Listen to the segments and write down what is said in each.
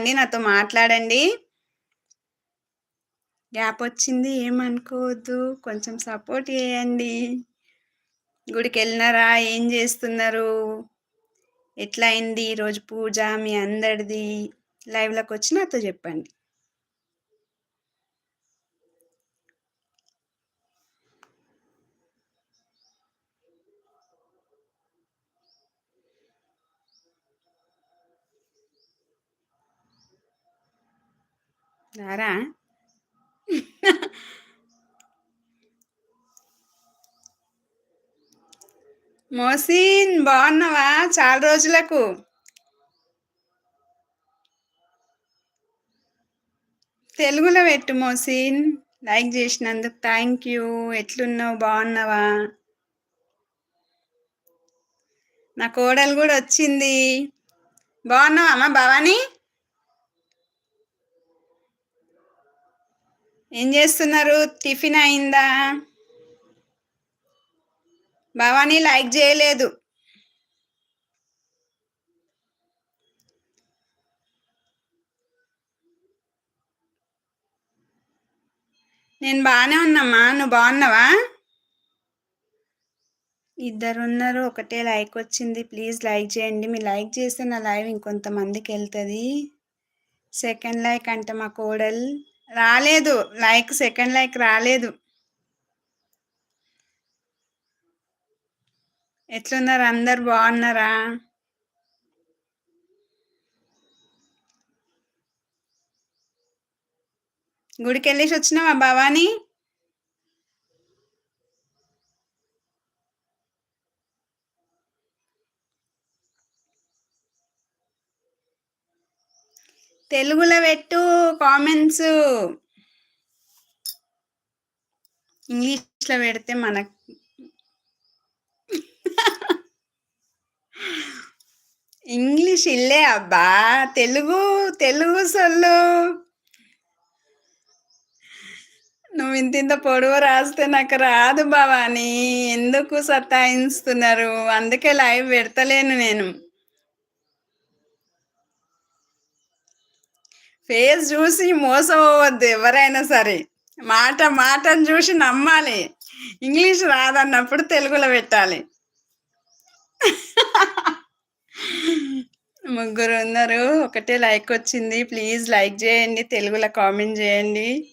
రండి నాతో మాట్లాడండి. గ్యాప్ వచ్చింది ఏమనుకోవద్దు కొంచెం సపోర్ట్ చేయండి. గుడికి వెళ్ళినారా ఏం చేస్తున్నారు? ఎట్లా అయింది ఈరోజు పూజ మీ అందరిది? లైవ్లోకి వచ్చి నాతో చెప్పండి. రారా మోసిన్ బాగున్నావా? చాలా రోజులకు. తెలుగులో పెట్టు మోసిన్. లైక్ చేసినందుకు థ్యాంక్ యూ. ఎట్లున్నావు? బాగున్నావా? నా కోడలు కూడా వచ్చింది. బాగున్నావా అమ్మ భవానీ? ఏం చేస్తున్నారు? టిఫిన్ అయిందా? భవానీ లైక్ చేయలేదు. నేను బాగానే ఉన్నామ్మా. నువ్వు బాగున్నావా? ఇద్దరు ఉన్నారు ఒకటే లైక్ వచ్చింది. ప్లీజ్ లైక్ చేయండి. మీరు లైక్ చేస్తే నా లైవ్ ఇంకొంతమందికి వెళ్తుంది. సెకండ్ లైక్ అంటే మా కోడలు రాలేదు. లైక్ సెకండ్ లైక్ రాలేదు. ఎట్లున్నారు? అందరు బాగున్నారా? గుడికి వెళ్ళేసి వచ్చినావా భవానీ? తెలుగులో పెట్టు కామెంట్స్. ఇంగ్లీష్లో పెడితే మనకు ఇంగ్లీష్ ఇల్లే అబ్బా. తెలుగు తెలుగు సొల్లు. నువ్వు ఇంత ఇంత పొడవు రాస్తే నాకు రాదు భవాని. ఎందుకు సతాయిస్తున్నారు అందుకే లైవ్ పెడతలేను నేను. ఫేస్ చూసి మోసం ఎవరైనా సరే. మాట మాటను చూసి నమ్మాలి. ఇంగ్లీష్ రాదన్నప్పుడు తెలుగులో పెట్టాలి. ముగ్గురు ఉన్నారు. ఒకటే లైక్ వచ్చింది. ప్లీజ్ లైక్ చేయండి. తెలుగులో కామెంట్ చేయండి.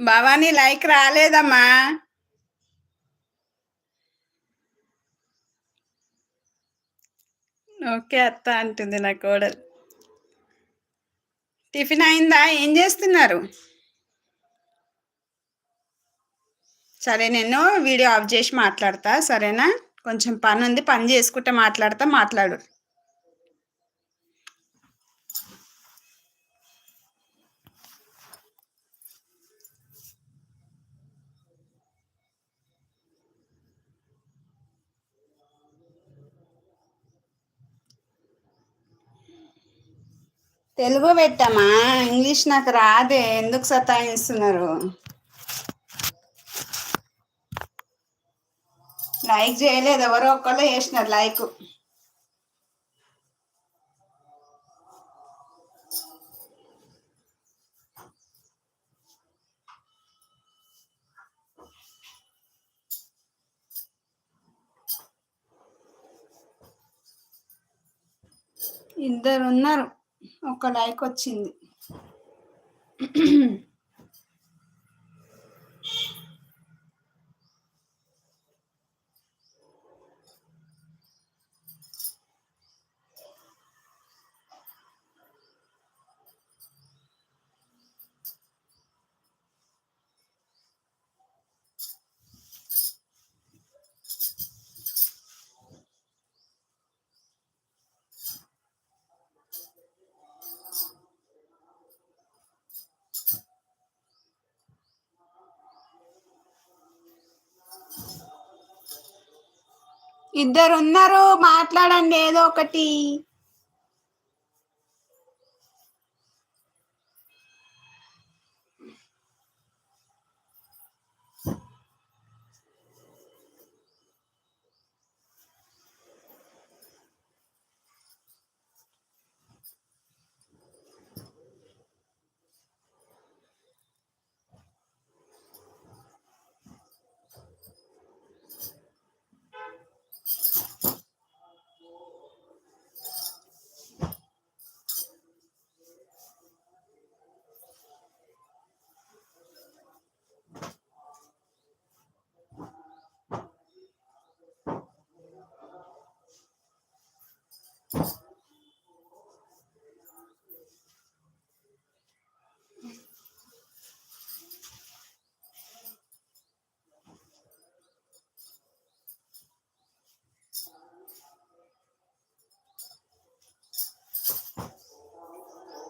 భవానీ లైక్ రాలేదమ్మా. ఓకే అత్త అంటుంది నా కోడలు. టిఫిన్ అయిందా? ఏం చేస్తున్నారు? సరే నేను వీడియో ఆఫ్ చేసి మాట్లాడతా సరేనా? కొంచెం పని ఉంది పని చేసుకుంటే మాట్లాడతా మాట్లాడు. తెలుగు పెట్టమ్మా. ఇంగ్లీష్ నాకు రాదే. ఎందుకు సతాయిస్తున్నారు? లైక్ చేయలేదు. ఎవరో ఒక్కళ్ళు చేసినారు లైక్. ఇద్దరు ఉన్నారు ఒక లైక్ వచ్చింది. ఇద్దరు ఉన్నారు మాట్లాడండి ఏదో ఒకటి.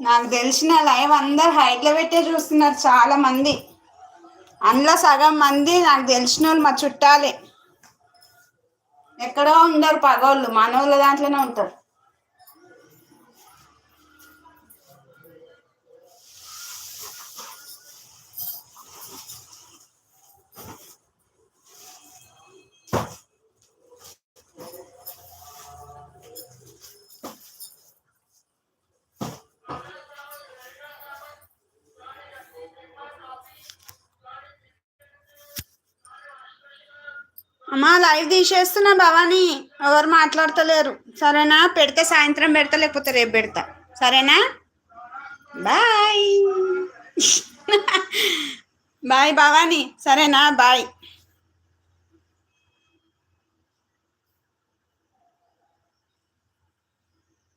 నాకు తెలిసిన లైవ్ అందరు హైట్లో పెట్టే చూస్తున్నారు చాలా మంది. అందులో సగం మంది నాకు తెలిసిన వాళ్ళు మా చుట్టాలే. ఎక్కడో ఉండరు పగోళ్ళు మనోళ్ళ దాంట్లోనే ఉంటారు. అమ్మా లైవ్ తీసేస్తున్నా భవానీ. ఎవరు మాట్లాడతలేరు. సరేనా? పెడితే సాయంత్రం పెడతా లేకపోతే రేపు పెడతా. సరేనా? బాయ్. బాయ్ భవానీ. సరేనా? బాయ్.